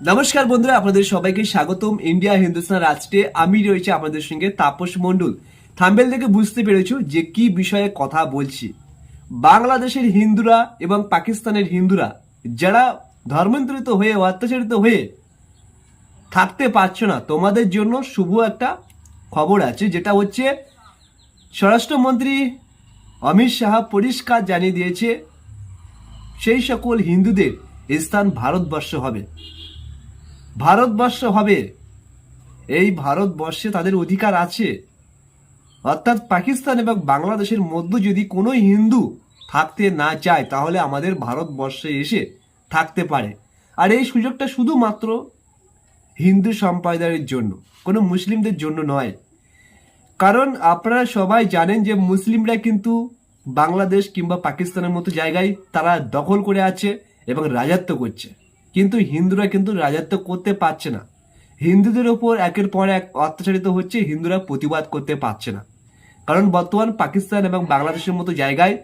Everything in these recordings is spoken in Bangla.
নমস্কার বন্ধুরা, আপনাদের সবাইকে স্বাগতম। ইন্ডিয়া হিন্দুস্তান রাষ্ট্রে আমি রয়েছে আপনাদের সঙ্গে তাপস মণ্ডল। থাম্বেল থেকে বুঝতে পেরেছ যে কি বিষয়ে কথা বলছি। বাংলাদেশের হিন্দুরা এবং পাকিস্তানের হিন্দুরা যারা ধর্মান্তরিত হয়ে, অত্যাচারিত হয়ে থাকতে পারছ না, তোমাদের জন্য শুভ একটা খবর আছে, যেটা হচ্ছে স্বরাষ্ট্রমন্ত্রী অমিত শাহ পরিষ্কার জানিয়ে দিয়েছে, সেই সকল হিন্দুদের স্থান ভারতবর্ষ হবে। ভারতবর্ষ হবে। এই ভারতবর্ষে তাদের অধিকার আছে। অর্থাৎ পাকিস্তান এবং বাংলাদেশের মধ্যে যদি কোনো হিন্দু থাকতে না চায়, তাহলে আমাদের ভারতবর্ষে এসে থাকতে পারে। আর এই সুযোগটা শুধুমাত্র হিন্দু সম্প্রদায়ের জন্য, কোনো মুসলিমদের জন্য নয়। কারণ আপনারা সবাই জানেন যে মুসলিমরা কিন্তু বাংলাদেশ কিংবা পাকিস্তানের মতো জায়গায় তারা দখল করে আছে এবং রাজত্ব করছে। কিন্তু হিন্দুরা কিন্তু রাজত্ব করতে পারছে না। হিন্দুদের ওপর একের পর এক অত্যাচারিত হচ্ছে, হিন্দুরা প্রতিবাদ করতে পারছে না। কারণ বর্তমান পাকিস্তান এবং বাংলাদেশের মতো জায়গায়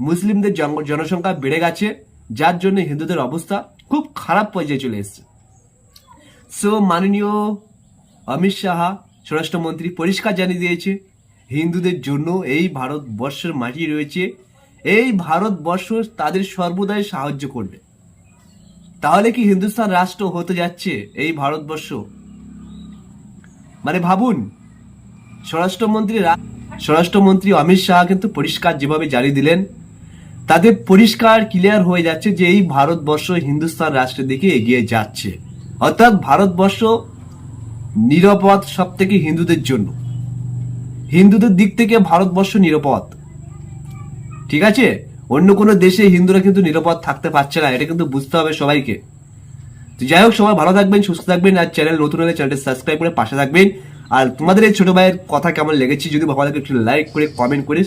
মুসলিমদের জনসংখ্যা বেড়ে গেছে, যার জন্য হিন্দুদের অবস্থা খুব খারাপ পর্যায়ে চলে এসেছে। সো মাননীয় অমিত শাহ, স্বরাষ্ট্রমন্ত্রী পরিষ্কার জানিয়ে দিয়েছে, হিন্দুদের জন্য এই ভারতবর্ষের মাটি রয়েছে। এই ভারতবর্ষ তাদের সর্বদাই সাহায্য করবে। তাহলে কি হিন্দুস্তান রাষ্ট্র হতে যাচ্ছে এই ভারতবর্ষ? মানে ভাবুন, স্বরাষ্ট্রমন্ত্রী স্বরাষ্ট্রমন্ত্রী অমিত শাহ কিন্তু পরিষ্কার যেভাবে জারি দিলেন তাতে পরিষ্কার ক্লিয়ার হয়ে যাচ্ছে যে এই ভারতবর্ষ হিন্দুস্তান রাষ্ট্রের দিকে এগিয়ে যাচ্ছে। অর্থাৎ ভারতবর্ষ নিরাপদ সব থেকে হিন্দুদের জন্য। হিন্দুদের দিক থেকে ভারতবর্ষ নিরাপদ। ঠিক আছে? অন্য কোনো দেশে হিন্দুরা কিন্তু নিরাপদ থাকতে পারছে না, এটা কিন্তু বুঝতে হবে সবাইকে। তো যাই হোক, সবাই ভালো থাকবেন, সুস্থ থাকবেন, আর চ্যানেল নতুন হলে চ্যানেলটি সাবস্ক্রাইব করে পাশে থাকবেন। আর তোমাদের এই ছোট ভাইয়ের কথা কেমন লেগেছে, যদি ভালো লাগে একটু লাইক করে কমেন্ট করে